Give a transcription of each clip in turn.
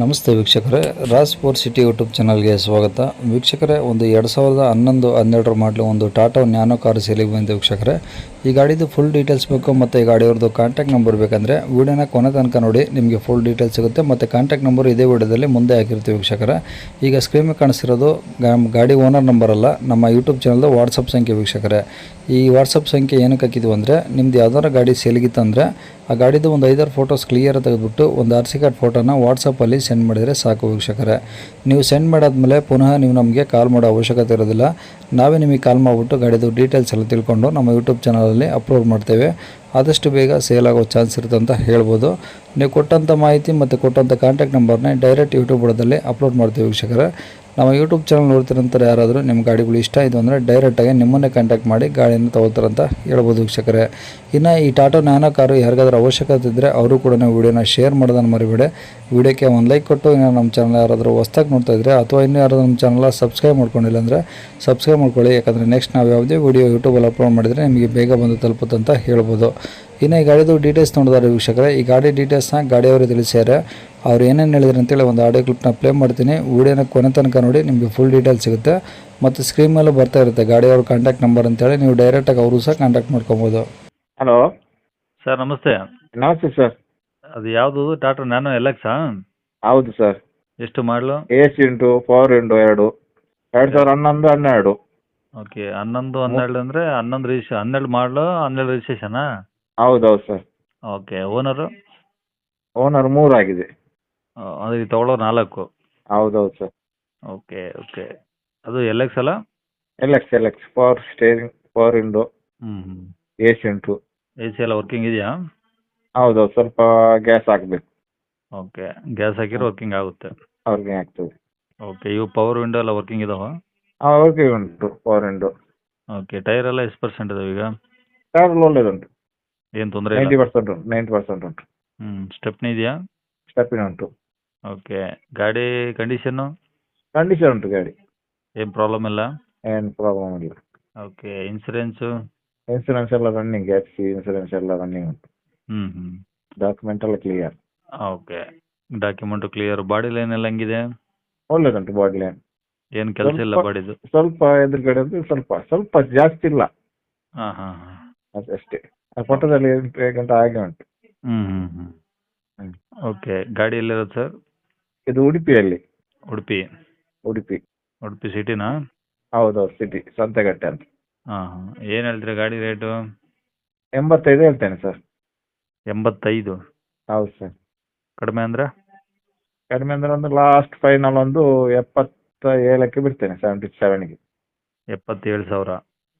ನಮಸ್ತೆ ವೀಕ್ಷಕರೇ. Raj four city YouTube ಚಾನಲ್ಗೆ ಸ್ವಾಗತ. ವೀಕ್ಷಕರೇ, ಒಂದು ಎರಡು ಸಾವಿರದ ಹನ್ನೊಂದು, ಹನ್ನೆರಡರ ಮಾಡಲು ಒಂದು ಟಾಟಾ ನ್ಯಾನೋ ಕಾರ್ ಸೇಲಿಗೆ ಬಂದಿದೆ ವೀಕ್ಷಕರೇ. ಈ ಗಾಡಿದು ಫುಲ್ ಡೀಟೇಲ್ಸ್ ಬೇಕು ಮತ್ತು ಈ ಗಾಡಿಯವ್ರದ್ದು ಕಾಂಟ್ಯಾಕ್ಟ್ ನಂಬರ್ ಬೇಕಂದರೆ ವೀಡಿಯೋನ ಕೊನೆ ತನಕ ನೋಡಿ ನಿಮಗೆ ಫುಲ್ ಡೀಟೇಲ್ಸ್ ಸಿಗುತ್ತೆ. ಮತ್ತು ಕಾಂಟ್ಯಾಕ್ಟ್ ನಂಬರ್ ಇದೇ ವಿಡಿಯೋದಲ್ಲಿ ಮುಂದೆ ಹಾಕಿರ್ತೀವಿ ವೀಕ್ಷಕರೇ. ಈಗ ಸ್ಕ್ರೀನ್ ಕಾಣಿಸಿರೋದು ಕಾಣಿಸ್ತಿರೋದು, ಗಾಡಿ ಓನರ್ ನಂಬರ್ ಅಲ್ಲ, ನಮ್ಮ ಯೂಟ್ಯೂಬ್ ಚಾನಲ್ದು ವಾಟ್ಸಪ್ ಸಂಖ್ಯೆ ವೀಕ್ಷಕರೇ. ಈ ವಾಟ್ಸಪ್ ಸಂಖ್ಯೆ ಏನಕ್ಕೆ ಹಾಕಿದ್ವು ಅಂದರೆ, ನಿಮ್ದು ಯಾವ್ದಾರ ಗಾಡಿ ಸೇಲಿಗಿತ್ತಂದರೆ ಆ ಗಾಡಿದು ಒಂದು ಐದಾರು ಫೋಟೋಸ್ ಕ್ಲಿಯರ್ ತೆಗೆದುಬಿಟ್ಟು ಒಂದು ಆರ್ ಸಿ ಕಾರ್ಡ್ ಫೋಟೋನ ವಾಟ್ಸಪ್ಪಲ್ಲಿ ಸೆಂಡ್ ಮಾಡಿದರೆ ಸಾಕು ವೀಕ್ಷಕರೇ. ನೀವು ಸೆಂಡ್ ಮಾಡಾದ್ಮೇಲೆ ಪುನಃ ನೀವು ನಮಗೆ ಕಾಲ್ ಮಾಡೋ ಅವಶ್ಯಕತೆ ಇರೋದಿಲ್ಲ. ನಾವೇ ನಿಮಗೆ ಕಾಲ್ ಮಾಡಿಬಿಟ್ಟು ಗಾಡಿದು ಡೀಟೇಲ್ಸ್ ಎಲ್ಲ ತಿಳ್ಕೊಂಡು ನಮ್ಮ ಯೂಟ್ಯೂಬ್ ಚಾನಲಲ್ಲಿ ಅಪ್ಲೋಡ್ ಮಾಡ್ತೇವೆ. ಆದಷ್ಟು ಬೇಗ ಸೇಲ್ ಆಗೋ ಚಾನ್ಸ್ ಇರುತ್ತೆ ಅಂತ ಹೇಳ್ಬೋದು. ನೀವು ಕೊಟ್ಟಂಥ ಮಾಹಿತಿ ಮತ್ತು ಕೊಟ್ಟಂಥ ಕಾಂಟ್ಯಾಕ್ಟ್ ನಂಬರ್ನೇ ಡೈರೆಕ್ಟ್ ಯೂಟ್ಯೂಬ್ ಬುಡದಲ್ಲಿ ಅಪ್ಲೋಡ್ ಮಾಡ್ತೀವಿ ವೀಕ್ಷಕರೇ. ನಮ್ಮ ಯೂಟ್ಯೂಬ್ ಚಾನಲ್ ನೋಡ್ತಿರಂತಾರೆ ಯಾರಾದರೂ ನಿಮ್ಮ ಗಾಡಿಗಳು ಇಷ್ಟ ಇದು ಅಂದರೆ ಡೈರೆಕ್ಟಾಗಿ ನಿಮ್ಮನ್ನೇ ಕಾಂಟ್ಯಾಕ್ಟ್ ಮಾಡಿ ಗಾಡಿಯನ್ನು ತಗೋತಾರಂತ ಹೇಳ್ಬೋದು ವೀಕ್ಷಕರೇ. ಇನ್ನು ಈ ಟಾಟಾ ನ್ಯಾನೋ ಕಾರು ಯಾರಿಗಾದ್ರೂ ಅವಶ್ಯಕತೆ ಇದ್ದರೆ ಅವರು ಕೂಡ ನಾವು ವಿಡಿಯೋನ ಶೇರ್ ಮಾಡೋದನ್ನು ಮರಿಬೇಡಿ. ವಿಡಿಯೋಕ್ಕೆ ಒಂದು ಲೈಕ್ ಕೊಟ್ಟು ಇನ್ನು ನಮ್ಮ ಚಾನಲ್ ಯಾರಾದರೂ ಹೊಸ್ದಾಗಿ ನೋಡ್ತಾ ಇದ್ದರೆ ಅಥವಾ ಇನ್ನೂ ಯಾರಾದರೂ ನಮ್ಮ ಚಾನಲ್ ಸಬ್ಸ್ಕ್ರೈಬ್ ಮಾಡ್ಕೊಂಡಿಲ್ಲ ಅಂದರೆ ಸಬ್ಸ್ಕ್ರೈಬ್ ಮಾಡ್ಕೊಳ್ಳಿ. ಯಾಕಂದರೆ ನೆಕ್ಸ್ಟ್ ನಾವು ಯಾವುದೇ ವಿಡಿಯೋ ಯೂಟ್ಯೂಬಲ್ಲಿ ಅಪ್ಲೋಡ್ ಮಾಡಿದರೆ ನಿಮಗೆ ಬೇಗ ಬಂದು ತಲುಪುತ್ತಂತ ಹೇಳ್ಬೋದು. ಇನ್ನು ಈ ಗಾಡಿದು ಡೀಟೇಲ್ಸ್ ನೋಡಿದಾರೆ ವೀಕ್ಷಕರೇ. ಈ ಗಾಡಿ ಡೀಟೇಲ್ಸ್ನ ಗಾಡಿಯವರು ತಿಳಿಸ್ಯಾರೆ. ಅವ್ರು ಏನೇನು ಹೇಳಿದ್ರು ಅಂತೇಳಿ ಒಂದು ಆಡಿಯೋ ಕ್ಲಿಪ್ನ ಪ್ಲೇ ಮಾಡ್ತೀನಿ. ವಿಡಿಯೋನ ಕೊನೆ ತನಕ ನೋಡಿ ನಿಮಗೆ ಫುಲ್ ಡೀಟೇಲ್ಸ್ ಸಿಗುತ್ತೆ. ಮತ್ತು ಸ್ಕ್ರೀನ್ ಮೇಲೂ ಬರ್ತಾ ಇರುತ್ತೆ ಗಾಡಿಯವ್ರ ಕಾಂಟ್ಯಾಕ್ಟ್ ನಂಬರ್ ಅಂತೇಳಿ ನೀವು ಡೈರೆಕ್ಟಾಗಿ ಅವರು ಸಹ ಕಾಂಟ್ಯಾಕ್ಟ್ ಮಾಡ್ಕೊಬೋದು. ಹಲೋ ಸರ್ ನಮಸ್ತೆ. ನಮಸ್ತೆ ಸರ್ ಅದು ಯಾವುದು? ಟಾಟಾ ನಾನು ಎಲೆಕ್ಸಾ ಹೌದು ಸರ್ ಎಷ್ಟು ಮಾಡಲು ಎ ಸಿ ಉಂಟು ಪವರ್ ಉಂಟು ಎರಡು. ಎರಡು ಸಾವಿರ ಹನ್ನೊಂದು ಹನ್ನೆರಡು. ಓಕೆ ಹನ್ನೊಂದು ಹನ್ನೆರಡು ಅಂದರೆ ಹನ್ನೊಂದು ರಿಜಿಸ್ಟ್ರೇ ಹನ್ನೆರಡು ಮಾಡಲು ಹನ್ನೆರಡು ರಿಜಿಸ್ಟ್ರೇಷನಾ ಹೌದು ಹೌದು ಸರ್. ಓಕೆ ಓನರು ಓನರ್ ಮೂರು ಆಗಿದೆ. ಅದು ತಗೊಳ್ಳೋ ನಾಲ್ಕು. ಹೌದೌದು ಹೌದು ಸರ್. Okay okay. ಅದು ಎಲ್ ಎಕ್ಸ್ ಅಲ್ಲ? L X L X power steering power window ಹ್ಞೂ ಹ್ಞೂ ಎ ಸಿ ಉಂಟು ಎ ಸಿ ಎಲ್ಲ ವರ್ಕಿಂಗ್ ಇದೆಯಾ? ಹೌದೌದು ಹೌದು ಸ್ವಲ್ಪ ಗ್ಯಾಸ್ ಹಾಕ್ಬೇಕು. ಓಕೆ ಗ್ಯಾಸ್ ಹಾಕಿದ್ರೆ ವರ್ಕಿಂಗ್ ಆಗುತ್ತೆ. ಅವ್ರಿಗೆ ಆಗ್ತದೆ. ಓಕೆ ಇವು ಪವರ್ ವಿಂಡೋ ಎಲ್ಲ ವರ್ಕಿಂಗ್ ಇದಾವ? ಅವ್ರಿಗೆ ಉಂಟು ಪವರ್ ವಿಂಡೋ ಓಕೆ ಟೈರ್ ಎಲ್ಲ ಎಷ್ಟು ಪರ್ಸೆಂಟ್ ಇದಾವೆ ಈಗ? ಟೈರ್ ಒಳ್ಳೇದುಂಟು. ಏನು ತೊಂದರೆ ನೈಂಟಿ ಪರ್ಸೆಂಟ್ ಉಂಟು ನೈಂಟಿ ಪರ್ಸೆಂಟ್ ಉಂಟು. ಹ್ಞೂ ಸ್ಟೆಪ್ನಿ ಇದೆಯಾ? ಸ್ಟೆಪ್ಪಿನ ಉಂಟು. ಓಕೆ ಗಾಡಿ ಕಂಡೀಷನ್ನು ಕಂಡೀಷನ್ ಉಂಟು ಗಾಡಿ. ಏನು ಪ್ರಾಬ್ಲಮ್ ಇಲ್ಲ? ಏನು ಪ್ರಾಬ್ಲಮ್ ಇಲ್ಲ. ಓಕೆ ಇನ್ಸೂರೆನ್ಸು ಇನ್ಸೂರೆನ್ಸ್ ಎಲ್ಲ ರನ್ನಿಂಗ್ ಎಫ್ ಸಿ ಇನ್ಸೂರೆನ್ಸ್ ಎಲ್ಲ ರನ್ನಿಂಗ್ ಉಂಟು. ಹ್ಞೂ ಹ್ಞೂ ಡಾಕ್ಯುಮೆಂಟ್ ಎಲ್ಲ clear okay document clear body line ಎಲ್ಲ ಹೆಂಗಿದೆ? ಒಳ್ಳೇದುಂಟು ಬಾಡಿ ಲೈನ್ ಏನು ಕೆಲಸ ಇಲ್ಲ ಸ್ವಲ್ಪ- ಬಾಡಿದು ಸ್ವಲ್ಪ ಎದುರುಗಡೆ ಅಂದ್ರೆ ಸ್ವಲ್ಪ ಸ್ವಲ್ಪ ಜಾಸ್ತಿ ಇಲ್ಲ. ಹಾಂ ಹಾಂ ಹಾಂ. ಅಷ್ಟೇ. ಆ ಫೋಟೋದಲ್ಲಿ ಗಂಟೆ ಹಾಗೆ ಉಂಟು. ಹ್ಞೂ ಹ್ಞೂ ಹ್ಮ್. ಓಕೆ ಗಾಡಿ ಎಲ್ಲಿರೋದು ಸರ್? ಇದು ಉಡುಪಿಯಲ್ಲಿ. ಉಡುಪಿ. ಉಡುಪಿ. ಉಡುಪಿ ಸಿಟಿನಾ? ಹೌದೌದು ಸಿಟಿ ಸಂತೆಗಟ್ಟೆ ಅಂತ. ಹಾಂ ಹಾಂ. ಏನು ಹೇಳ್ತೀರಾ ಗಾಡಿ ರೇಟು? ಎಂಬತ್ತೈದು ಹೇಳ್ತೇನೆ ಸರ್. ಎಂಬತ್ತೈದು? ಹೌದು ಸರ್. ಕಡಿಮೆ ಅಂದ್ರೆ? ಕಡಿಮೆ ಅಂದ್ರೆ ಒಂದು ಲಾಸ್ಟ್ ಫೈನಲ್ ಒಂದು ಎಪ್ಪತ್ತ ಏಳಕ್ಕೆ ಬಿಡ್ತೇನೆ ಸೆವೆಂಟಿ ಸೆವೆನ್ಗೆ ಎಪ್ಪತ್ತೇಳು ಸಾವಿರ?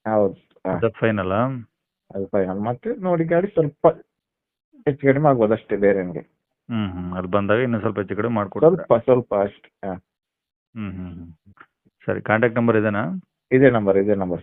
ಹೌದು. ಹಾ, ಫೈನಲ್ ಫೈನಲ್ಲಾ ಅದು ಫೈನಲ್ ಮತ್ತೆ ನೋಡಿ ಗಾಡಿ ಸ್ವಲ್ಪ ಹೆಚ್ಚು ಕಡಿಮೆ ಆಗ್ಬೋದು ಅಷ್ಟೇ ಬೇರೆ ಏನಿಲ್ಲ. ಹ್ಮ್ ಹ್ಮ್ ಅಲ್ಲಿ ಬಂದಾಗ ಇನ್ನೂ ಸ್ವಲ್ಪ ಹೆಚ್ಚು ಕಡಿಮೆ ಮಾಡ್ಕೊಡ್ತಾರೆ? ಸ್ವಲ್ಪ ಸ್ವಲ್ಪ ಅಷ್ಟೇ ಹಾ. ಹ್ಮ್ ಹ್ಮ್ ಹ್ಞೂ ಸರಿ ಕಾಂಟ್ಯಾಕ್ಟ್ ನಂಬರ್ ಇದೇನಾ? ಇದೇ ನಂಬರ್ ಇದೇ ನಂಬರ್